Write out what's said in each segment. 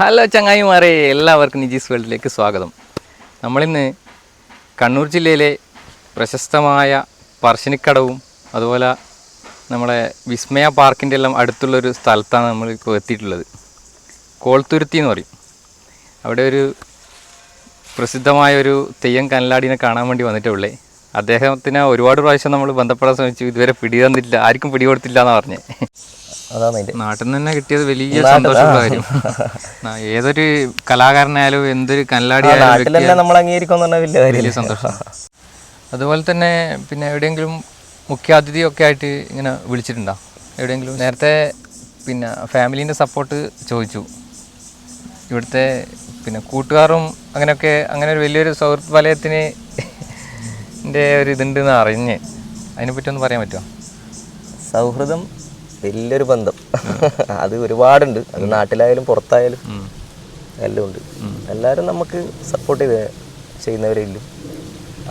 Hello ചങ്ങായിമാരെ എല്ലാവർക്കും നിജീസ് വേൾഡിലേക്ക് സ്വാഗതം. നമ്മളിന്ന് കണ്ണൂർ ജില്ലയിലെ പ്രശസ്തമായ പറശ്ശിനിക്കടവും അതുപോലെ നമ്മളെ വിസ്മയ പാർക്കിന്റെ എല്ലാം അടുത്തുള്ളൊരു സ്ഥലത്താണ് നമ്മൾ ഇപ്പോൾ എത്തിയിട്ടുള്ളത്. കോൾത്തുരുത്തി എന്ന് പറയും. അവിടെ ഒരു പ്രസിദ്ധമായ ഒരു തെയ്യം കനലാടിനെ കാണാൻ വേണ്ടി വന്നിട്ടുള്ളേ അദ്ദേഹത്തിനെ ഒരുപാട് പ്രാവശ്യം നമ്മൾ ബന്ധപ്പെടാൻ ശ്രമിച്ചു. ഇതുവരെ പിടി തന്നിട്ടില്ല. ആർക്കും പിടി കൊടുത്തില്ല എന്നാണ് പറഞ്ഞത് അതാണ് അതിന്റെ നാട്ടിൽ നിന്ന് തന്നെ കിട്ടിയത് വലിയ സന്തോഷമുള്ള കാര്യം. ഏതൊരു കലാകാരനായാലും എന്തൊരു കല്ലാടിയായാലും നമ്മൾ അംഗീകരിക്കുമെന്ന് വലിയ സന്തോഷം. അതുപോലെ തന്നെ പിന്നെ എവിടെയെങ്കിലും മുഖ്യാതിഥിയൊക്കെ ആയിട്ട് ഇങ്ങനെ വിളിച്ചിട്ടുണ്ടോ? എവിടെയെങ്കിലും? നേരത്തെ പിന്നെ ഫാമിലീന്റെ സപ്പോർട്ട് ചോദിച്ചു. ഇവിടുത്തെ പിന്നെ കൂട്ടുകാരും അങ്ങനെയൊക്കെ അങ്ങനെ ഒരു വലിയൊരു സൗഹൃദ വലയത്തിന് ഒരു ഇതുണ്ടെന്ന് അറിഞ്ഞ്. അതിനെപ്പറ്റി ഒന്ന് പറയാൻ പറ്റുമോ? സൗഹൃദം വലിയൊരു ബന്ധം. അത് ഒരുപാടുണ്ട്. അത് നാട്ടിലായാലും പുറത്തായാലും എല്ലാം ഉണ്ട് എല്ലാവരും നമുക്ക് സപ്പോർട്ട് ചെയ്ത് ചെയ്യുന്നവരേ ഇല്ലു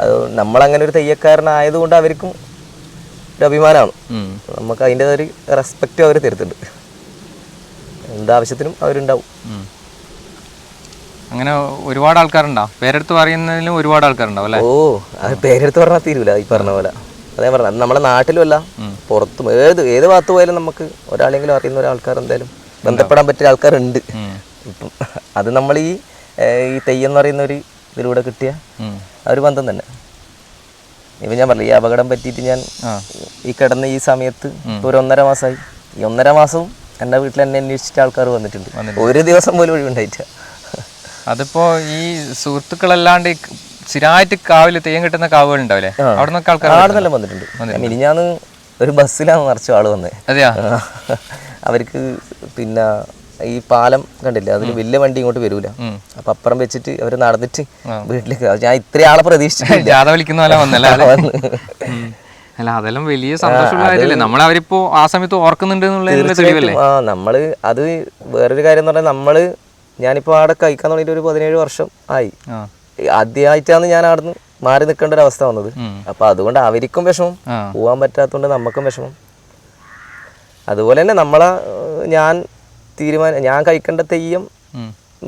അത് നമ്മളങ്ങനെ ഒരു തെയ്യക്കാരനായതുകൊണ്ട് അവർക്കും ഒരു അഭിമാനമാണ്. നമുക്ക് അതിന്റെ ഒരു റെസ്പെക്റ്റ് അവർ തരുത്തുണ്ട് എന്താവശ്യത്തിനും അവരുണ്ടാവും. അങ്ങനെ ഒരുപാട് ആൾക്കാരുണ്ടാവും പേരെടുത്ത് പറയുന്നതിലും ഒരുപാട് ആൾക്കാരുണ്ടാവും അല്ലേ? ഓ അത് പേരെടുത്ത് പറഞ്ഞാൽ തീരൂല ഈ പറഞ്ഞ പോലെ. അതേ പറഞ്ഞത് അത് നമ്മുടെ നാട്ടിലുമല്ല പുറത്തും ഏത് ഏത് ഭാഗത്ത് പോയാലും നമുക്ക് ഒരാളെങ്കിലും അറിയുന്ന ഒരാൾക്കാർ എന്തായാലും ബന്ധപ്പെടാൻ പറ്റിയ ആൾക്കാരുണ്ട്. ഇപ്പം അത് നമ്മൾ ഈ ഈ തെയ്യം എന്ന് പറയുന്ന ഒരു ഇതിലൂടെ കിട്ടിയ ആ ഒരു ബന്ധം തന്നെ. ഇപ്പം ഞാൻ പറഞ്ഞു ഈ അപകടം പറ്റിയിട്ട് ഞാൻ ഈ കിടന്ന ഈ സമയത്ത് ഇപ്പോൾ ഒരു ഒന്നര മാസമായി. ഈ ഒന്നര മാസവും എന്റെ വീട്ടിൽ എന്നെ അന്വേഷിച്ചിട്ട് ആൾക്കാർ വന്നിട്ടുണ്ട്. ഒരു ദിവസം പോലും ഒഴിവുണ്ടായിട്ടില്ല. അതിപ്പോ ഈ സുഹൃത്തുക്കളല്ലാണ്ട് സ്ഥിരമായിട്ട് കാവിൽ തെയ്യം കിട്ടുന്ന കാവുകൾ ഉണ്ടാവില്ലേ അവിടെ നിന്നൊക്കെ ആൾക്കാർ ആടുന്നെല്ലാം വന്നിട്ടുണ്ട്. മിനിഞ്ഞാന്ന് ഒരു ബസ്സിലാണ് മറിച്ച് ആൾ വന്നത് അതെയാ? അവർക്ക് പിന്നെ ഈ പാലം കണ്ടില്ല? അതിൽ വലിയ വണ്ടി ഇങ്ങോട്ട് വരൂല. അപ്പൊ അപ്പുറം വെച്ചിട്ട് അവർ നടന്നിട്ട് വീട്ടിലേക്ക് ഞാൻ ഇത്ര ആളെ പ്രതീക്ഷിച്ചിട്ടില്ല. ജാഥ വിളിക്കുന്ന പോലെ വന്നല്ലേ അല്ല അതെല്ലാം വലിയ സന്തോഷമുള്ള കാര്യമല്ലേ? നമ്മൾ അവരിപ്പോ ആ സമയത്ത് ഓർക്കുന്നുണ്ട് എന്നുള്ളതിനുള്ള തെളിവല്ലേ? ആ നമ്മൾ അത് വേറൊരു കാര്യം എന്ന് പറഞ്ഞാൽ നമ്മൾ ഞാനിപ്പോ അവിടെ കഴിക്കാൻ തുടങ്ങിയിട്ട് ഒരു പതിനേഴ് വർഷം ആയി. ആ. ആദ്യമായിട്ടാണ് ഞാൻ അവിടുന്ന് മാറി നിൽക്കേണ്ട ഒരു അവസ്ഥ വന്നത്. അപ്പൊ അതുകൊണ്ട് അവർക്കും വിഷമം. പോവാൻ പറ്റാത്തതുകൊണ്ട് നമുക്കും വിഷമം. അതുപോലെ തന്നെ നമ്മളെ ഞാൻ തീരുമാനം ഞാൻ കഴിക്കേണ്ട തെയ്യം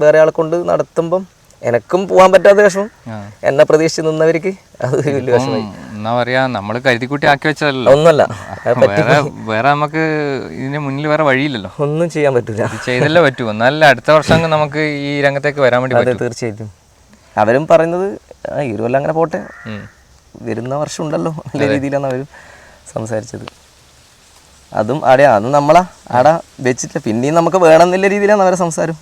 വേറെ ആളെ കൊണ്ട് നടത്തുമ്പം എനക്കും പോകാൻ പറ്റാത്ത വിഷമം. എന്നെ പ്രതീക്ഷിച്ച് നിന്നവർക്ക് അത് വലിയ വിഷമമായി. എന്നാ പറയാ നമ്മൾ കരുതിക്കുട്ടി ആക്കി വെച്ചതല്ലോ ഒന്നല്ല വേറെ നമുക്ക് ഇതിന് മുന്നിൽ വേറെ വഴിയില്ലല്ലോ. ഒന്നും ചെയ്യാൻ പറ്റില്ല ചെയ്തല്ലേ പറ്റൂ. എന്നാലും അടുത്ത വർഷം നമുക്ക് ഈ രംഗത്തേക്ക് വരാൻ വേണ്ടി തീർച്ചയായിട്ടും. അവരും പറയുന്നത് ഈ ഒരു കൊല്ലം അങ്ങനെ പോട്ടെ. വരുന്ന വർഷം ഉണ്ടല്ലോ നല്ല രീതിയിലാണ് അവരും സംസാരിച്ചത്. അതും അവിടെ അത് നമ്മളാ ആടാ വെച്ചിട്ട് പിന്നെയും നമുക്ക് വേണമെന്നില്ല രീതിയിലാണ് അവരെ സംസാരം.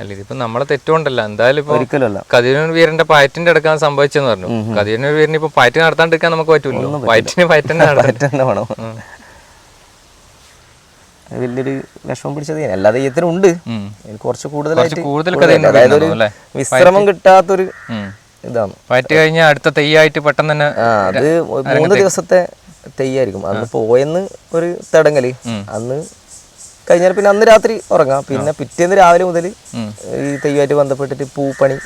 അല്ല ഇതിപ്പോ നമ്മളെ തെറ്റുകൊണ്ടല്ല. എന്തായാലും ഇപ്പൊ ഒരിക്കലും അല്ല. കതിരൂർ വീരന്റെ പയറ്റിന്റെ അടുക്കാൻ സംഭവിച്ചെന്ന് പറഞ്ഞു. കതിരൂർ വീരന് ഇപ്പൊ പയറ്റ് നടത്താണ്ടിരിക്കാൻ നമുക്ക് പറ്റൂല്ലോ പയറ്റിന് പയറ്റന്നെ വേണം. വലിയൊരു വിഷമം പിടിച്ചത് എല്ലാ തെയ്യത്തിനും ഉണ്ട്. കുറച്ച് കൂടുതലായിട്ട് കൂടുതൽ അതായത് ഒരു വിശ്രമം കിട്ടാത്തൊരു. ഇതാണ്. പറ്റി കഴിഞ്ഞാൽ അടുത്ത തെയ്യായിട്ട് പെട്ടെന്ന് തന്നെ അത് മൂന്ന് ദിവസത്തെ തെയ്യായിരിക്കും. അന്ന് പോയെന്ന് ഒരു തടങ്ങൽ. അന്ന് കഴിഞ്ഞാൽ പിന്നെ അന്ന് രാത്രി ഉറങ്ങാം. പിന്നെ പിറ്റേന്ന് രാവിലെ മുതൽ ഈ തെയ്യമായിട്ട് ബന്ധപ്പെട്ടിട്ട് പൂപ്പണി.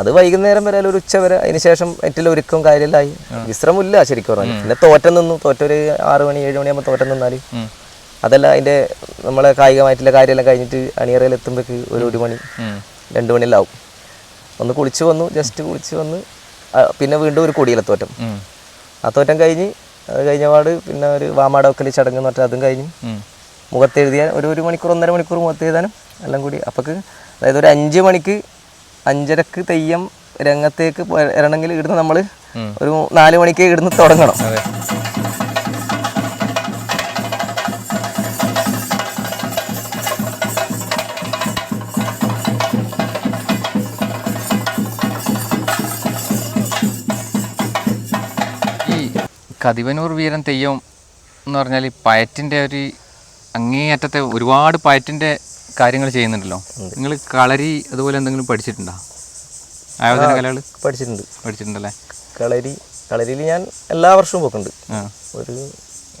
അത് വൈകുന്നേരം വരെ ഒരു ഉച്ച വരെ. അതിന് ശേഷം മറ്റുള്ള ഒരുക്കം കാര്യമില്ലായി വിശ്രമമില്ല ശരിക്കും പറഞ്ഞു പിന്നെ തോറ്റം നിന്നു. തോറ്റൊരു ആറ് മണി ഏഴ് മണിയാകുമ്പോൾ തോറ്റം നിന്നാൽ. അതല്ല അതിന്റെ നമ്മളെ കായികമായിട്ടുള്ള കാര്യമെല്ലാം കഴിഞ്ഞിട്ട് അണിയറയിൽ എത്തുമ്പോഴേക്ക് ഒരു ഒരു മണി. രണ്ട് മണിയെല്ലാം ആവും ഒന്ന് കുളിച്ച് വന്നു ജസ്റ്റ് കുളിച്ച് വന്ന് പിന്നെ വീണ്ടും ഒരു കൊടിയിലെത്തോറ്റം. തോറ്റം ആ തോറ്റം കഴിഞ്ഞ് അത് കഴിഞ്ഞ പാട് പിന്നെ ഒരു വാമാട വെക്കൽ ചടങ്ങ് എന്ന് പറഞ്ഞാൽ അതും കഴിഞ്ഞ്. മുഖത്തെഴുതിയാൽ ഒരു ഒരു മണിക്കൂർ ഒന്നര മണിക്കൂർ മുഖത്തെഴുതാനും എല്ലാം കൂടി. അപ്പക്ക് അതായത് ഒരു അഞ്ച് മണിക്ക് അഞ്ചരക്ക് തെയ്യം രംഗത്തേക്ക് വരണമെങ്കിൽ ഇടുന്ന നമ്മൾ ഒരു നാല് മണിക്ക് ഇടുന്ന് തുടങ്ങണം. കതിവനൂർ വീരൻ തെയ്യം എന്ന് പറഞ്ഞാൽ ഈ പയറ്റിന്റെ ഒരു അങ്ങേയറ്റത്തെ ഒരുപാട് പയറ്റിന്റെ കാര്യങ്ങൾ ചെയ്യുന്നുണ്ടല്ലോ. നിങ്ങൾ കളരി അതുപോലെ എന്തെങ്കിലും പഠിച്ചിട്ടുണ്ടോ? ആയോധന കലകൾ പഠിച്ചിട്ടുണ്ട്. പഠിച്ചിട്ടുണ്ടല്ലേ? കളരി കളരിയിൽ ഞാൻ എല്ലാ വർഷവും പോക്കുണ്ട്. ഒരു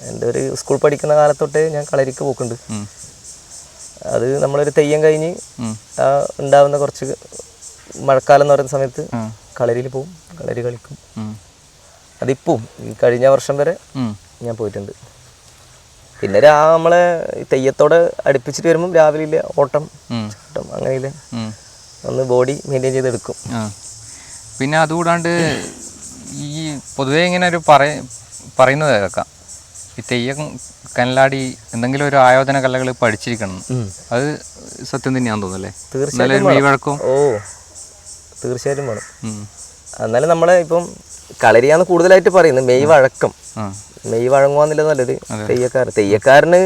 എന്റെ ഒരു സ്കൂൾ പഠിക്കുന്ന കാലത്തൊട്ടേ ഞാൻ കളരിക്ക് പോക്കുണ്ട്. അത് നമ്മളൊരു തെയ്യം കഴിഞ്ഞ്. ആ ഉണ്ടാവുന്ന കുറച്ച് മഴക്കാലം എന്ന് പറയുന്ന സമയത്ത് കളരിയിൽ പോവും കളരി കളിക്കും. അതിപ്പം. ഈ കഴിഞ്ഞ വർഷം വരെ ഞാൻ പോയിട്ടുണ്ട്. പിന്നെ രാ നമ്മളെ തെയ്യത്തോടെ അടുപ്പിച്ചിട്ട് വരുമ്പോൾ രാവിലെ ഇല്ല ഓട്ടം. ഓട്ടം അങ്ങനെയില്ലേ ഉം. ഒന്ന് ബോഡി മെയിന്റെയിൻ ചെയ്തെടുക്കും. പിന്നെ അതുകൂടാണ്ട് ഈ പൊതുവേ ഇങ്ങനെ ഒരു പറയ പറയുന്നത് കേൾക്കാം. ഈ തെയ്യം കനലാടി എന്തെങ്കിലും ഒരു ആയോധന കലകൾ പഠിച്ചിരിക്കണം. അത് സത്യം തന്നെയാന്ന് തോന്നുന്നല്ലേ? തീർച്ചയായും ഓ തീർച്ചയായിട്ടും വേണം. എന്നാലും നമ്മളെ ഇപ്പം കളരിയാന്ന് കൂടുതലായിട്ട് പറയുന്നത്. മെയ് വഴക്കം. മെയ് വഴങ്ങുവാന്നുള്ളത് നല്ലത്. തെയ്യക്കാരൻ. തെയ്യക്കാരന്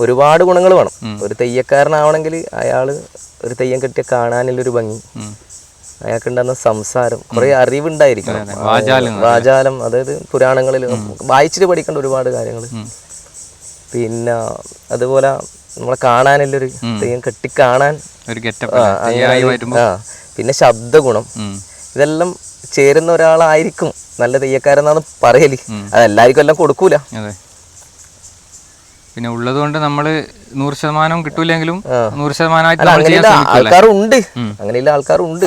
ഒരുപാട് ഗുണങ്ങൾ വേണം. ഒരു തെയ്യക്കാരനാവണമെങ്കിൽ അയാൾ ഒരു തെയ്യം കെട്ടിയ കാണാനുള്ളൊരു ഭംഗി. അയാൾക്ക് അയാൾക്കുണ്ടാകുന്ന സംസാരം. കുറെ അറിവുണ്ടായിരിക്കണം. വാചാലം അതായത് പുരാണങ്ങളിൽ വായിച്ചിട്ട് പഠിക്കേണ്ട ഒരുപാട് കാര്യങ്ങൾ പിന്നെ അതുപോലെ നമ്മളെ കാണാനുള്ളൊരു തെയ്യം കെട്ടി കാണാൻ ഒരു ഗെറ്റപ്പ് തെയ്യായി വരുമ്പോൾ പിന്നെ ശബ്ദഗുണം. ഇതെല്ലാം ചേരുന്ന ഒരാളായിരിക്കും നല്ല തെയ്യക്കാരെന്നാണ് പറയൽ. അതെല്ലാവർക്കും എല്ലാം കൊടുക്കൂല. പിന്നെ ഉള്ളത് കൊണ്ട് നമ്മൾ നൂറ് ശതമാനം കിട്ടൂലെങ്കിലും നൂറ് ശതമാനമായിട്ട് ആൾക്കാരുണ്ട്. അങ്ങനെയുള്ള ആൾക്കാരുണ്ട്.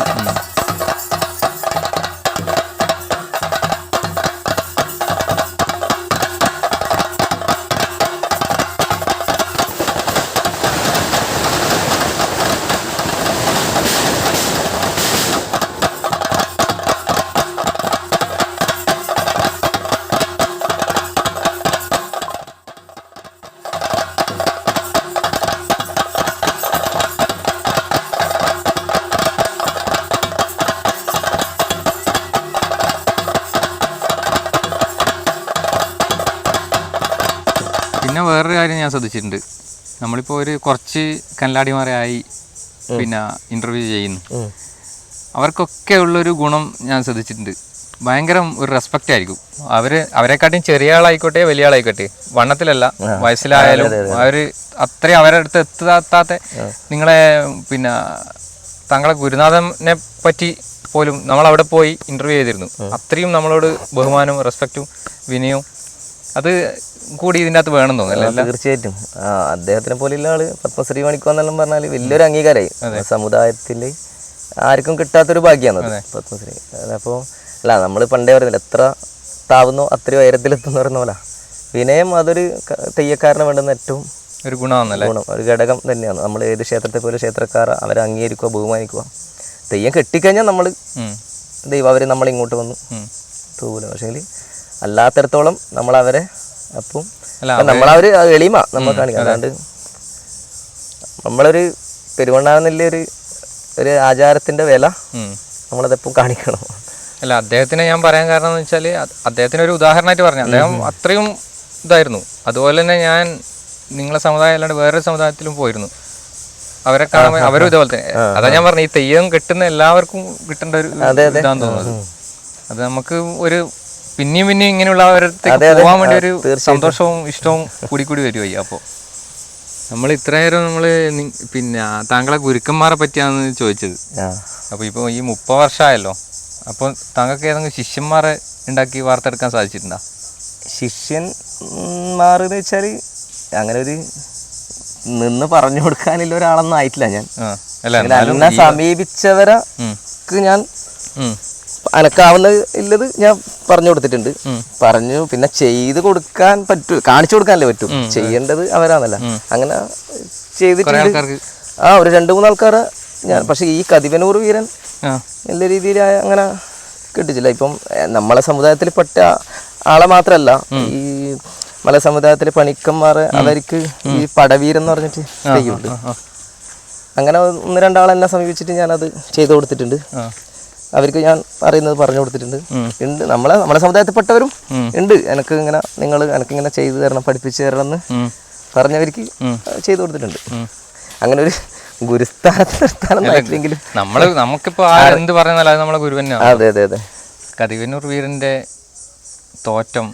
കാര്യം ഞാൻ ശ്രദ്ധിച്ചിട്ടുണ്ട്. നമ്മളിപ്പോൾ ഒരു കുറച്ച് കല്ലാടിമാരായി പിന്നെ ഇന്റർവ്യൂ ചെയ്യുന്നു. അവർക്കൊക്കെ ഉള്ളൊരു ഗുണം ഞാൻ ശ്രദ്ധിച്ചിട്ടുണ്ട്. ഭയങ്കര ഒരു റെസ്പെക്റ്റ് ആയിരിക്കും. അവർ അവരെക്കാട്ടിയും ചെറിയ ആളായിക്കോട്ടെ വലിയ ആളായിക്കോട്ടെ വണ്ണത്തിലല്ല വയസ്സിലായാലും അവർ അത്രയും അവരുടെ അടുത്ത് എത്താത്ത നിങ്ങളെ പിന്നെ താങ്കളെ ഗുരുനാഥനെ പറ്റി പോലും നമ്മൾ അവിടെ പോയി ഇന്റർവ്യൂ ചെയ്തിരുന്നു. അത്രയും നമ്മളോട് ബഹുമാനവും റെസ്പെക്റ്റും വിനയവും. അത് കൂടി ഇതിന്റെ അകത്ത് വേണം തോന്നുന്നല്ലേ തീർച്ചയായിട്ടും. അദ്ദേഹത്തിനെ പോലെയുള്ള ആൾ പത്മശ്രീ മണിക്കുവെന്നെല്ലാം പറഞ്ഞാൽ വലിയൊരു അംഗീകാരമായി സമുദായത്തിൽ ആർക്കും കിട്ടാത്തൊരു ഭാഗ്യമാണ് പത്മശ്രീ. അപ്പോൾ അല്ല നമ്മൾ പണ്ടേ പറയുന്നില്ല എത്ര താവുന്നു അത്രയും ഉയരത്തിലെത്തുന്നു പറയുന്ന പോലെ. വിനയം അതൊരു തെയ്യക്കാരന് വേണ്ടുന്ന ഏറ്റവും ഒരു ഗുണമാണല്ലേ ഗുണം ഒരു ഘടകം തന്നെയാണ്. നമ്മൾ ഏത് ക്ഷേത്രത്തെ പോലെ ക്ഷേത്രക്കാർ അവരെ അംഗീകരിക്കുക ബഹുമാനിക്കുക. തെയ്യം കെട്ടിക്കഴിഞ്ഞാൽ നമ്മൾ. ദൈവം അവർ നമ്മളിങ്ങോട്ട് വന്നു. തൂല പക്ഷേ അല്ലാത്തടത്തോളം നമ്മൾ അവരെ അപ്പം അത് എളിമ നമ്മൾ കാണിക്കാം അല്ലാണ്ട് നമ്മളൊരു പെരുവണ്ണാവുന്നില്ല ഒരു ഒരു ആചാരത്തിന്റെ വില. നമ്മളതെപ്പം കാണിക്കണം. അല്ല അദ്ദേഹത്തിനെ ഞാൻ പറയാൻ കാരണം എന്ന് വെച്ചാൽ അദ്ദേഹത്തിന് ഒരു ഉദാഹരണമായിട്ട് പറഞ്ഞു. അദ്ദേഹം അത്രയും ഇതായിരുന്നു. അതുപോലെ തന്നെ ഞാൻ നിങ്ങളെ സമുദായം അല്ലാണ്ട് വേറൊരു സമുദായത്തിലും പോയിരുന്നു. അവരെ കാണുമ്പോൾ അവരും ഇതുപോലെ തന്നെ. അതാ ഞാൻ പറഞ്ഞു ഈ തെയ്യം കിട്ടുന്ന എല്ലാവർക്കും കിട്ടേണ്ട ഒരു ഇതാന്ന് തോന്നുന്നത് അത് നമുക്ക് ഒരു പിന്നെയും പിന്നെയും ഇങ്ങനെയുള്ള പോകാൻ വേണ്ടി ഒരു സന്തോഷവും ഇഷ്ടവും കൂടി കൂടി വരുമായി അപ്പോൾ. നമ്മൾ ഇത്രയേരം നമ്മൾ പിന്നെ താങ്കളെ ഗുരുക്കന്മാരെ പറ്റിയാണ് ചോദിച്ചത്. അപ്പോൾ ഇപ്പോൾ ഈ മുപ്പത് വർഷമായല്ലോ. അപ്പോൾ താങ്കൾക്ക് ഏതെങ്കിലും ശിഷ്യന്മാരെ ഉണ്ടാക്കി വാർത്തെടുക്കാൻ സാധിച്ചിട്ടുണ്ടോ? ശിഷ്യന്മാരെന്ന് വെച്ചാൽ അങ്ങനെ ഒരു നിന്ന് പറഞ്ഞു കൊടുക്കാനുള്ള ഒരാളൊന്നും ആയിട്ടില്ല ഞാൻ. എന്നെ സമീപിച്ചവരെ ഞാൻ. അനക്കാവുന്ന ഇല്ലത് ഞാൻ പറഞ്ഞു കൊടുത്തിട്ടുണ്ട്. പറഞ്ഞു പിന്നെ ചെയ്ത് കൊടുക്കാൻ പറ്റൂ കാണിച്ചു കൊടുക്കാനല്ലേ പറ്റൂ. ചെയ്യേണ്ടത് അവരാണല്ല അങ്ങനെ ചെയ്തിട്ടുണ്ട്. ആ ഒരു രണ്ട് മൂന്ന് ആൾക്കാരെ ഞാൻ പക്ഷെ ഈ കതിവനൂർ വീരൻ നല്ല രീതിയിൽ അങ്ങനെ കിട്ടിച്ചില്ല. ഇപ്പം നമ്മളെ സമുദായത്തിൽ പെട്ട ആളെ മാത്രല്ല. ഈ മല സമുദായത്തിലെ പണിക്കന്മാർ അവർക്ക് ഈ പടവീരെന്ന് പറഞ്ഞിട്ട് ചെയ്യുന്നുണ്ട്. അങ്ങനെ ഒന്ന് രണ്ടാളെന്നെ സമീപിച്ചിട്ട് ഞാനത് ചെയ്തു കൊടുത്തിട്ടുണ്ട്. അവർക്ക് ഞാൻ അറിയുന്നത് പറഞ്ഞു കൊടുത്തിട്ടുണ്ട്. ഉണ്ട്. നമ്മളെ നമ്മളെ സമുദായത്തിൽപ്പെട്ടവരും ഉണ്ട്. എനിക്ക് ഇങ്ങനെ നിങ്ങൾ എനിക്കിങ്ങനെ ചെയ്തു തരണം പഠിപ്പിച്ചു തരണം എന്ന്. പറഞ്ഞവർക്ക് ചെയ്തു കൊടുത്തിട്ടുണ്ട്. അങ്ങനെ ഒരു ഗുരുസ്ഥാനത്ത് നമ്മൾ എന്ത് പറയുന്നാലും അത് നമ്മളെ ഗുരു തന്നെയാണ് അതെ അതെ അതെ. കതിവന്നൂർ വീരന്റെ തോറ്റം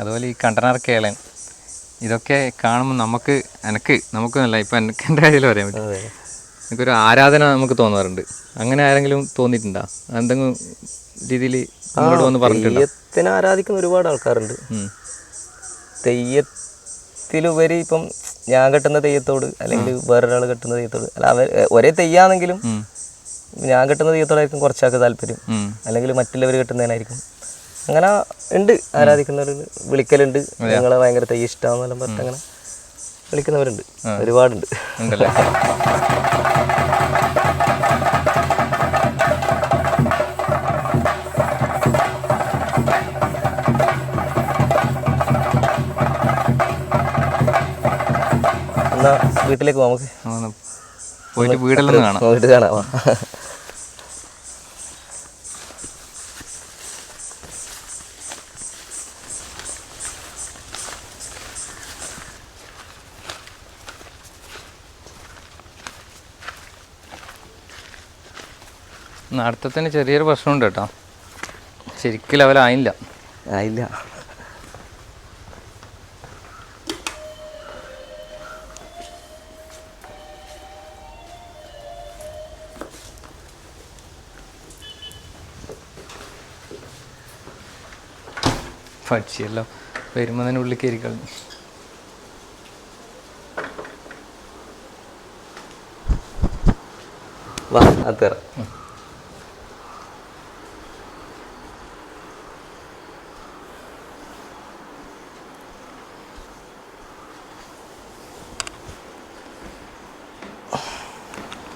അതുപോലെ ഈ കണ്ടനാർ കേളൻ ഇതൊക്കെ കാണുമ്പോൾ നമുക്ക് എനക്ക് നമുക്ക് നല്ല ഇപ്പം എനിക്ക് എന്റെ കാര്യം പറയാൻ പറ്റും എനിക്കൊരു ആരാധന നമുക്ക് തോന്നാറുണ്ട്. അങ്ങനെ ആരെങ്കിലും തോന്നിയിട്ടുണ്ടോ? എന്തെങ്കിലും രീതിയിൽ നിങ്ങളോട് വന്ന് പറഞ്ഞിട്ടുണ്ടോ? തെയ്യത്തിനെ ആരാധിക്കുന്ന ഒരുപാട് ആൾക്കാരുണ്ട്. തെയ്യത്തിലുപരി ഇപ്പം ഞാൻ കെട്ടുന്ന തെയ്യത്തോട് അല്ലെങ്കിൽ വേറൊരാൾ കെട്ടുന്ന തെയ്യത്തോട് അല്ല അവർ ഒരേ തെയ്യാണെങ്കിലും ഞാൻ കെട്ടുന്ന തെയ്യത്തോടായിരിക്കും കുറച്ചാൾക്ക് താല്പര്യം. അല്ലെങ്കിൽ മറ്റുള്ളവർ കെട്ടുന്നതിനായിരിക്കും. അങ്ങനെ ഉണ്ട് ആരാധിക്കുന്നവർ വിളിക്കലുണ്ട്. ഞങ്ങളെ ഭയങ്കര തെയ്യം ഇഷ്ടമാണെന്നെല്ലാം പറഞ്ഞിട്ട് അങ്ങനെ. വിളിക്കുന്നവരുണ്ട് ഒരുപാടുണ്ട്. ഉണ്ടല്ലേ? എന്നാ വീട്ടിലേക്ക് പോവാം നമുക്ക്. പോയിട്ട് വീടെല്ലാം കാണാം. വീട്ടിൽ കാണാം. നടത്തത്തിന് ചെറിയൊരു പ്രശ്നമുണ്ട് കേട്ടോ. ശരിക്കും ലെവലായില്ല ആയില്ല. ആയില്ല. പക്ഷിയല്ലോ വരുമ്പോൾ തന്നെ ഉള്ളിൽ കയറി കളഞ്ഞു വാ അത് തരാം.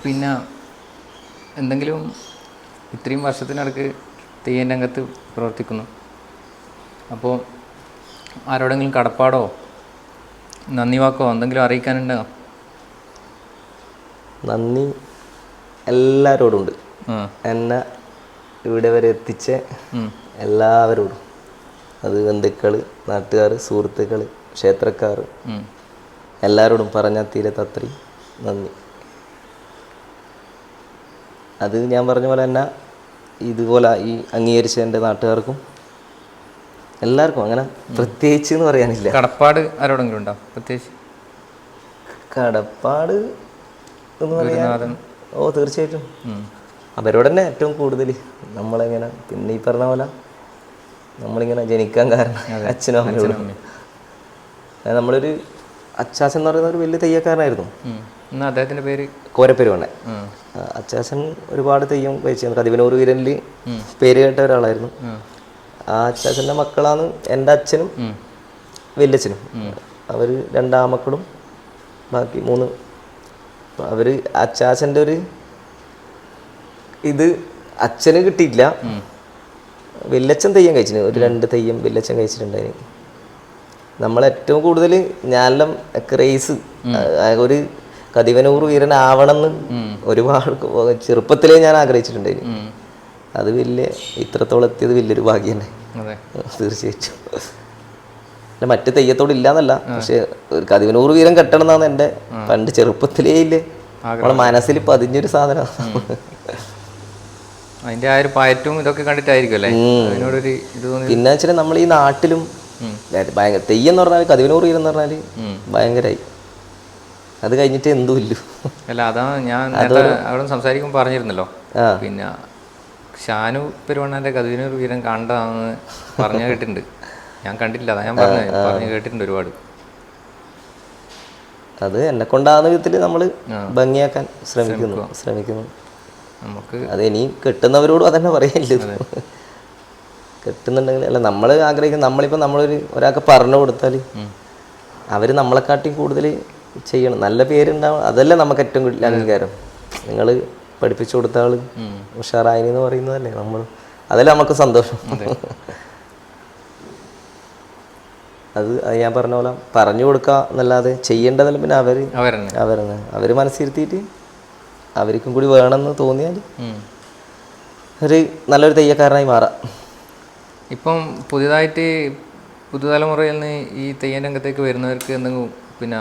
പിന്നെ എന്തെങ്കിലും ഇത്രയും വർഷത്തിനിടക്ക് തെയ്യം രംഗത്ത് പ്രവർത്തിക്കുന്നു. അപ്പോൾ ആരോടെങ്കിലും കടപ്പാടോ നന്ദി വാക്കോ എന്തെങ്കിലും അറിയിക്കാനുണ്ടോ? നന്ദി എല്ലാവരോടും ഉണ്ട് എന്നെ ഇവിടെ വരെ എത്തിച്ച എല്ലാവരോടും. അത് ബന്ധുക്കൾ നാട്ടുകാർ സുഹൃത്തുക്കൾ ക്ഷേത്രക്കാർ എല്ലാവരോടും പറഞ്ഞാൽ തീരെ തത്രി. നന്ദി. അത് ഞാൻ പറഞ്ഞ പോലെ തന്നെ ഇതുപോലെ ഈ അംഗീകരിച്ച എന്റെ നാട്ടുകാർക്കും എല്ലാവർക്കും അങ്ങനെ പ്രത്യേകിച്ച് എന്ന് പറയാനില്ല. കടപ്പാട് ആരോടെങ്കിലും ഉണ്ടോ? പ്രത്യേകിച്ച്? കടപ്പാട് എന്ന് പറയാൻ ഓ തീർച്ചയായിട്ടും. അവരോട് തന്നെ ഏറ്റവും കൂടുതൽ നമ്മളെങ്ങനെ പിന്നെ ഈ പറഞ്ഞ പോലെ നമ്മളിങ്ങനെ ജനിക്കാൻ കാരണം അച്ഛനും അമ്മയോടും. അമ്മയും. നമ്മളൊരു അച്ചാച്ചൻ എന്ന് പറയുന്ന ഒരു വലിയ തെയ്യക്കാരനായിരുന്നു. അദ്ദേഹത്തിന്റെ പേര്? കോരപ്പെരുവാണ് അച്ചാസൻ ഒരുപാട് തെയ്യം കഴിച്ചിരുന്നു കതിവനൂർ വീരനിൽ പേര് കേട്ട ഒരാളായിരുന്നു. ആ. അച്ചാസന്റെ മക്കളാണ് എന്റെ അച്ഛനും വല്യച്ഛനും. അവർ അവർ രണ്ടാമക്കളും ബാക്കി മൂന്ന്. അവർ അച്ചാച്ചന്റെ ഒരു ഇത് അച്ഛന് കിട്ടിയിട്ടില്ല. വല്യച്ഛൻ തെയ്യം കഴിച്ചിന്. ഒരു രണ്ട് തെയ്യം വല്യച്ഛൻ കഴിച്ചിട്ടുണ്ടായിരുന്നു നമ്മൾ ഏറ്റവും കൂടുതൽ ഞാനെല്ലാം ക്രേസ് ഒരു കതിവനൂർ വീരനാവണമെന്ന് ഒരുപാട് ചെറുപ്പത്തിലേ ഞാൻ ആഗ്രഹിച്ചിട്ടുണ്ടായിരുന്നു. അത് വലിയ ഇത്രത്തോളം എത്തിയത് വലിയൊരു ഭാഗ്യം തന്നെ തീർച്ചയായിട്ടും. അല്ല മറ്റു തെയ്യത്തോട് ഇല്ലാന്നല്ല. പക്ഷെ ഒരു കതിവനൂർ വീരം കെട്ടണം എന്നാണ് എന്റെ പണ്ട് ചെറുപ്പത്തിലേ ഇല്ലേ. നമ്മളെ മനസ്സിൽ പതിഞ്ഞൊരു സാധനം. അതിന്റെ ആ ഒരു പയറ്റും ഇതൊക്കെ കണ്ടിട്ടായിരിക്കും അല്ലേ? പിന്നെ വെച്ചാൽ നമ്മൾ ഈ നാട്ടിലും ഭയങ്കര തെയ്യം എന്ന് പറഞ്ഞാൽ കതിവനൂറ് വീരം എന്ന് പറഞ്ഞാൽ ഭയങ്കരമായി. അത് കഴിഞ്ഞിട്ട് എന്തും ഇല്ല അല്ല അതാണ് ഞാൻ അവിടെ സംസാരിക്കുമ്പോൾ പറഞ്ഞിരുന്നല്ലോ. പിന്നെ ഷാനു പെരുവണ്ണാന്റെ കഥവിനൂർ വീരം കണ്ടതാണെന്ന് പറഞ്ഞു കേട്ടിട്ടുണ്ട്. ഞാൻ കണ്ടില്ല അതാ ഞാൻ പറഞ്ഞത്. പറഞ്ഞു കേട്ടിട്ടുണ്ട് ഒരുപാട്. അത് എന്നെ കൊണ്ടാകുന്ന വിധത്തിൽ നമ്മൾ ഭംഗിയാക്കാൻ ശ്രമിക്കുന്നു ശ്രമിക്കുന്നു. നമുക്ക് അത് ഇനി കെട്ടുന്നവരോടും അതന്നെ പറയല്ലോ? കെട്ടുന്നുണ്ടെങ്കിൽ അല്ല നമ്മൾ ആഗ്രഹിക്കുന്ന നമ്മളിപ്പോൾ നമ്മളൊരു ഒരാൾക്ക് പറഞ്ഞു കൊടുത്താൽ അവർ നമ്മളെക്കാട്ടിയും കൂടുതൽ ചെയ്യണം. നല്ല പേരുണ്ടാവും അതല്ലേ നമുക്ക് ഏറ്റവും കൂടുതൽ അംഗീകാരം. നിങ്ങൾ പഠിപ്പിച്ചു കൊടുത്ത ആൾ ഉഷാറായി എന്ന് പറയുന്നതല്ലേ നമ്മൾ അതല്ലേ നമുക്ക് സന്തോഷം. അത്. ഞാൻ പറഞ്ഞ പോലെ പറഞ്ഞു കൊടുക്കുക എന്നല്ലാതെ ചെയ്യേണ്ടതല്ല പിന്നെ അവർ അവരെന്ന്. അവർ മനസ്സിരുത്തിയിട്ട് അവർക്കും കൂടി വേണമെന്ന് തോന്നിയാൽ ഒരു നല്ലൊരു തെയ്യക്കാരനായി മാറാം. ഇപ്പം പുതിയതായിട്ട് പുതുതലമുറയിൽ നിന്ന് ഈ തെയ്യം രംഗത്തേക്ക് വരുന്നവർക്ക് എന്തെങ്കിലും പിന്നെ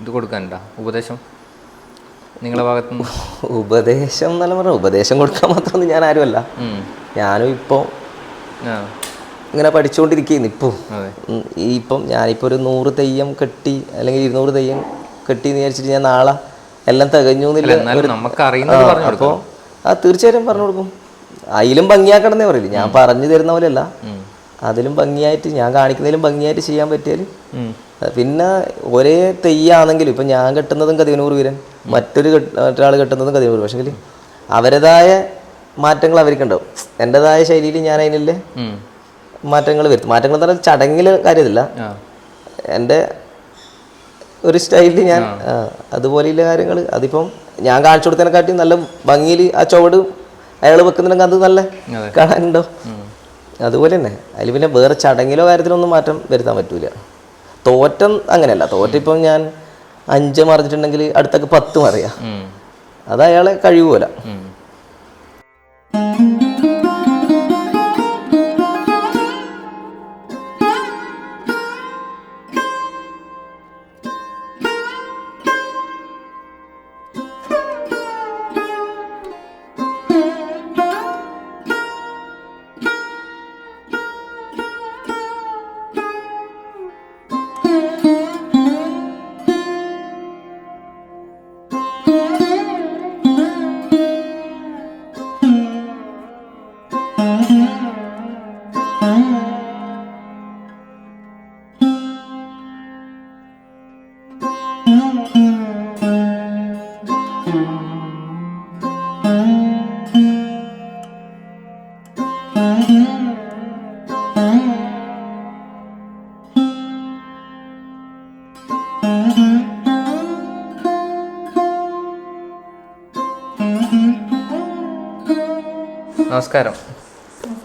ഇത് കൊടുക്കാനുണ്ടോ? ഉപദേശം? നിങ്ങളെ ഭാഗത്തുനിന്ന്? ഉപദേശം എന്നല്ല പറഞ്ഞ ഉപദേശം കൊടുക്കാൻ മാത്രമൊന്നും ഞാൻ ആരുമല്ല. ഞാനും ഇപ്പോൾ ഇങ്ങനെ പഠിച്ചുകൊണ്ടിരിക്കുന്നു ഇപ്പോൾ ഈ ഇപ്പം ഞാനിപ്പോൾ ഒരു നൂറ് തെയ്യം കെട്ടി അല്ലെങ്കിൽ ഇരുന്നൂറ് തെയ്യം കെട്ടി എന്ന് വിചാരിച്ചിട്ട് ഞാൻ നാളെ എല്ലാം തികഞ്ഞു എന്നില്ല അപ്പോൾ ആ തീർച്ചയായിട്ടും പറഞ്ഞു കൊടുക്കും. അതിലും ഭംഗിയാക്കണമെന്നേ പറയില്ല. ഞാൻ പറഞ്ഞു തരുന്ന പോലെയല്ല. അതിലും ഭംഗിയായിട്ട് ഞാൻ കാണിക്കുന്നതിലും ഭംഗിയായിട്ട് ചെയ്യാൻ പറ്റിയാൽ പിന്നെ ഒരേ തെയ്യാണെങ്കിലും ഇപ്പം ഞാൻ കെട്ടുന്നതും കതിവനൂർ വീരൻ മറ്റൊരു മറ്റൊരാൾ കെട്ടുന്നതും കതിവനൂർ പക്ഷെങ്കിൽ അവരുടേതായ മാറ്റങ്ങൾ അവർക്കുണ്ടാവും എന്റെതായ ശൈലിയിൽ ഞാൻ അതിനില്ലേ മാറ്റങ്ങൾ വരുത്തും. മാറ്റങ്ങൾ എന്ന് പറഞ്ഞാൽ ചടങ്ങിൽ കാര്യമില്ല. എന്റെ ഒരു സ്റ്റൈലിൽ ഞാൻ അതുപോലെയുള്ള കാര്യങ്ങൾ അതിപ്പം ഞാൻ കാണിച്ചു കൊടുത്തതിനെക്കാട്ടി നല്ല ഭംഗിയിൽ ആ ചുവട് അയാൾ വെക്കുന്നുണ്ടെങ്കിൽ അത് നല്ല കാണാനുണ്ടോ? അതുപോലെ തന്നെ അതിൽ പിന്നെ വേറെ ചടങ്ങിലോ കാര്യത്തിലൊന്നും മാറ്റം വരുത്താൻ പറ്റൂല. തോറ്റം അങ്ങനെയല്ല. തോറ്റിപ്പം ഞാൻ അഞ്ച് മറിഞ്ഞിട്ടുണ്ടെങ്കിൽ അടുത്തൊക്കെ പത്ത് മറിയാം. അത് അയാളെ കഴിവുപോലെ. നമസ്കാരം.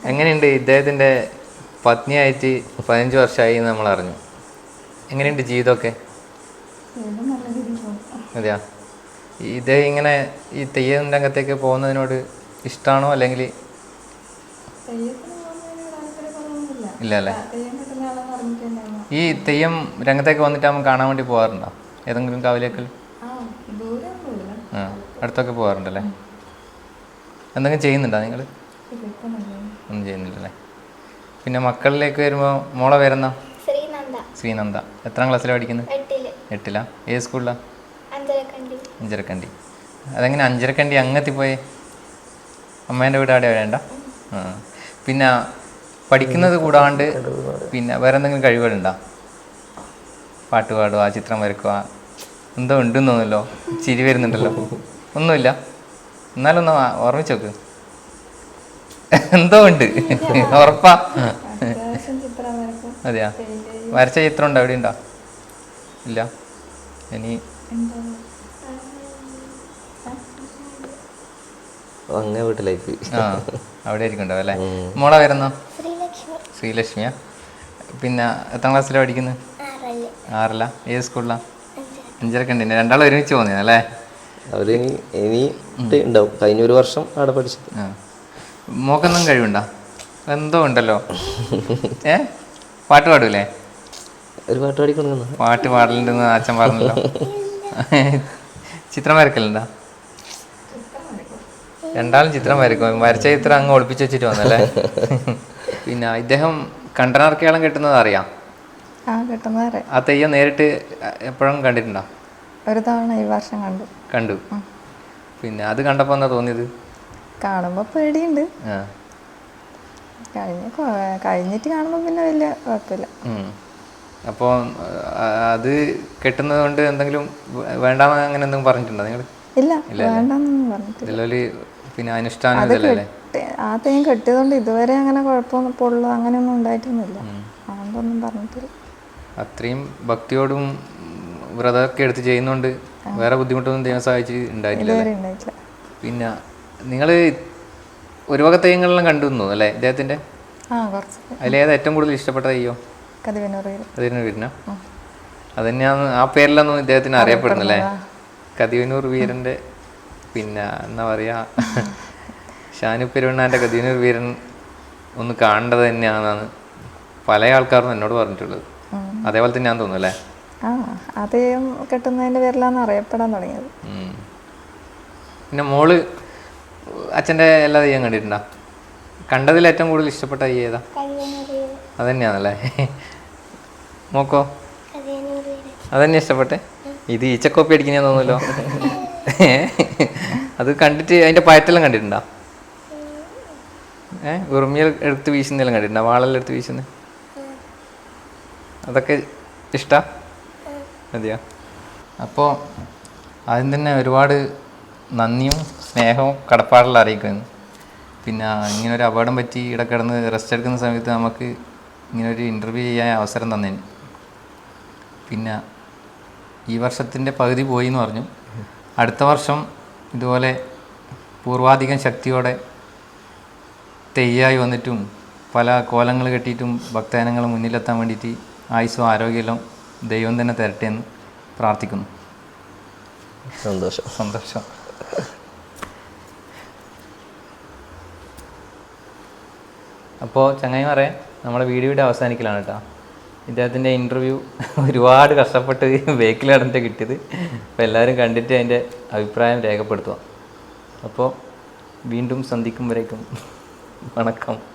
എങ്ങനെയുണ്ട് ഇദ്ദേഹത്തിന്റെ പത്നിയായിട്ട് പതിനഞ്ച് വർഷമായി എന്ന് നമ്മൾ അറിഞ്ഞു. എങ്ങനെയുണ്ട് ജീവിതമൊക്കെ? അതെയാ? ഇദ്ദേഹം ഇങ്ങനെ ഈ തെയ്യം രംഗത്തേക്ക് പോകുന്നതിനോട് ഇഷ്ടമാണോ അല്ലെങ്കിൽ ഇല്ല അല്ലേ ഈ തെയ്യം രംഗത്തേക്ക് വന്നിട്ട് അവൻ കാണാൻ വേണ്ടി പോകാറുണ്ടോ? ഏതെങ്കിലും കാവിലേക്കൽ ആ അടുത്തൊക്കെ പോകാറുണ്ടല്ലേ? എന്തെങ്കിലും ചെയ്യുന്നുണ്ടോ നിങ്ങൾ? ഒന്നും ചെയ്യുന്നില്ലല്ലേ? പിന്നെ മക്കളിലേക്ക് വരുമ്പോൾ മോളെ വരുന്ന ശ്രീനന്ദ. ശ്രീനന്ദ. എത്രാം ക്ലാസ്സിലാണ് പഠിക്കുന്നത്? എട്ടിൽ. എട്ടിലാ? ഏത് സ്കൂളിലാ? അഞ്ചരക്കണ്ടി. അഞ്ചരക്കണ്ടി. അതെങ്ങനെ അഞ്ചരക്കണ്ടി അങ്ങത്തി പോയി അമ്മേന്റെ വീട് അവിടെ വേണ്ട ആ. പിന്നെ പഠിക്കുന്നത് കൂടാണ്ട് പിന്നെ വേറെ എന്തെങ്കിലും കഴിവുകളുണ്ടോ? പാട്ട് പാടുക ചിത്രം വരക്കുക എന്തോ ഉണ്ടെന്ന് തോന്നുന്നല്ലോ ചിരി വരുന്നുണ്ടല്ലോ? ഒന്നുമില്ല? എന്നാലൊന്ന് ഓർമ്മിച്ച് നോക്ക്. എന്തോ ഉണ്ട്. ഉറപ്പാ. അതെയാ? വരച്ച ചിത്രം ഉണ്ടോ? എവിടെ ഉണ്ടോ ഇല്ല. ഇനി. അങ്ങേ വീട്ടിലേക്ക് ആ അവിടെ ആയിരിക്കും ഉണ്ടാവും അല്ലേ മോളെ വരുന്നോ ശ്രീലക്ഷ്മി. ശ്രീലക്ഷ്മിയാ പിന്നെ എത്രാം ക്ലാസ്സിലാണ് പഠിക്കുന്നത് ആറല്ല. ആറില്ല. ഏത് സ്കൂളിലാണ് അഞ്ചരക്കണ്ടിന് രണ്ടാളും ഒരുമിച്ച് പോകുന്നതാണ് അല്ലേ അവർ ഇനി ഇനി ഉണ്ടാവും കഴിഞ്ഞ ഒരു വർഷം അവിടെ പഠിച്ചത് മോക്കൊന്നും മോക്കെന്തും കഴിവുണ്ടോ? എന്തോ ഉണ്ടല്ലോ. ഏ? പാട്ട് പാടൂലേ? ഒരു പാട്ട് പാടിക്കൊണ്ട് പാട്ട് പാടലുണ്ടെന്ന് അച്ഛൻ പറഞ്ഞല്ലോ. ചിത്രം വരക്കലുണ്ടോ? രണ്ടാളും ചിത്രം വരക്കും. വരച്ച ചിത്രം അങ്ങ് ഒളിപ്പിച്ച് വെച്ചിട്ട് വന്നല്ലേ? പിന്നെ ഇദ്ദേഹം കണ്ടനാർക്കേളം കെട്ടുന്നത് അറിയാം. ആ തെയ്യം നേരിട്ട് എപ്പോഴും കണ്ടിട്ടുണ്ടോ? ഒരു തവണ ഈ വർഷം കണ്ടു. കണ്ടു. പിന്നെ അത് കണ്ടപ്പോ എന്താ തോന്നിയത്? കാണുമ്പോ പേടിയുണ്ട്. ആ. കഴിഞ്ഞിട്ട് കാണുമ്പോ പിന്നെ വലിയ കുഴപ്പമില്ല. അപ്പോ അപ്പോൾ അത് കെട്ടുന്നത് കൊണ്ട് എന്തെങ്കിലും വേണ്ടാന്ന് അങ്ങനെ എന്തെങ്കിലും പറഞ്ഞിട്ടുണ്ടോ നിങ്ങൾ ഇല്ല വേണ്ടെന്നൊന്നും പറഞ്ഞിട്ടില്ല. പിന്നെ അനുഷ്ഠാനം ഇതല്ലേ ആ തെയ്യം കെട്ടിയതുകൊണ്ട് ഇതുവരെ അങ്ങനെ കുഴപ്പമൊന്നും പൊള്ളു അങ്ങനെയൊന്നും ഉണ്ടായിട്ടൊന്നുമില്ല. അതുകൊണ്ടൊന്നും പറഞ്ഞിട്ടില്ല. അത്രയും ഭക്തിയോടും വ്രതമൊക്കെ എടുത്ത് ചെയ്യുന്നുണ്ട്. വേറെ ബുദ്ധിമുട്ടൊന്നും ദൈവം സഹായിച്ച് ഉണ്ടായിട്ടില്ല. പിന്നെ നിങ്ങൾ ഒരു വക തെയ്യങ്ങളെല്ലാം കണ്ടു തന്നു അല്ലേ ഇദ്ദേഹത്തിന്റെ അതിലേതാ ഏറ്റവും കൂടുതൽ ഇഷ്ടപ്പെട്ട തെയ്യോ? കതിവനൂർ അതിന് വീടിന അത് തന്നെയാണ് ആ പേരിലൊന്നും ഇദ്ദേഹത്തിന് അറിയപ്പെടുന്നല്ലേ കതിവനൂർ വീരന്റെ പിന്നെ എന്താ പറയാ? ഷാനു പെരുവണ്ണാന്റെ കതിവനൂർ വീരൻ ഒന്ന് കാണേണ്ടത് തന്നെയാണെന്നാണ് പല ആൾക്കാരും എന്നോട് പറഞ്ഞിട്ടുള്ളത്. അതേപോലെ തന്നെ ഞാൻ തോന്നുന്നു അല്ലേ? ആ കെട്ടുന്നതിന്റെ പേരിലാണ് അറിയപ്പെടാൻ തുടങ്ങിയത്. പിന്നെ മോൾ അച്ഛന്റെ എല്ലാ തെയ്യം കണ്ടിട്ടുണ്ടോ? കണ്ടതിൽ ഏറ്റവും കൂടുതൽ ഇഷ്ടപ്പെട്ട തെയ്യം ഏതാ? അതന്നെയാണല്ലേ. മോക്കോ? അതന്നെ ഇഷ്ടപ്പെട്ടെ? ഇത് ഈച്ചക്കോപ്പി അടിക്കുന്ന തോന്നുമല്ലോ അത് കണ്ടിട്ട് അതിന്റെ പയറ്റെല്ലാം കണ്ടിട്ടുണ്ടോ? ഏഹ് ഉറുമിയൽ എടുത്ത് വീശുന്നെല്ലാം കണ്ടിട്ടുണ്ടോ? വാളെല്ലാം എടുത്ത് വീശുന്നേ? അതൊക്കെ ഇഷ്ടാ? മതിയോ? അപ്പോൾ ആദ്യം തന്നെ ഒരുപാട് നന്ദിയും സ്നേഹവും കടപ്പാടുള്ള അറിയിക്കുന്നു. പിന്നെ ഇങ്ങനെ ഒരു അപകടം പറ്റി ഇവിടെ കിടന്ന് റെസ്റ്റ് എടുക്കുന്ന സമയത്ത് നമുക്ക് ഇങ്ങനെ ഒരു ഇന്റർവ്യൂ ചെയ്യാൻ അവസരം തന്നേന്. പിന്നെ ഈ വർഷത്തിന്റെ പകുതി പോയി എന്ന് പറഞ്ഞു. അടുത്ത വർഷം ഇതുപോലെ പൂർവാധികം ശക്തിയോടെ തെയ്യായി വന്നിട്ടും പല കോലങ്ങൾ കെട്ടിയിട്ടും ഭക്തജനങ്ങൾ മുന്നിലെത്താൻ വേണ്ടിയിട്ട് ആയുസ്സും ആരോഗ്യമെല്ലാം ദൈവം തന്നെ തരട്ടെ എന്ന് പ്രാർത്ഥിക്കുന്നു. സന്തോഷം. സന്തോഷം. അപ്പോൾ ചങ്ങായി മാറേ നമ്മുടെ വീഡിയോയുടെ അവസാനിക്കലാണ് കേട്ടോ. ഇദ്ദേഹത്തിന്റെ ഇന്റർവ്യൂ ഒരുപാട് കഷ്ടപ്പെട്ട് ബേക്കിൽ നടന്നിട്ട് കിട്ടിയത്. അപ്പോൾ എല്ലാവരും കണ്ടിട്ട് അതിന്റെ അഭിപ്രായം രേഖപ്പെടുത്തുക. അപ്പോൾ വീണ്ടും സന്ധിക്കും വരേക്കും. വണക്കം.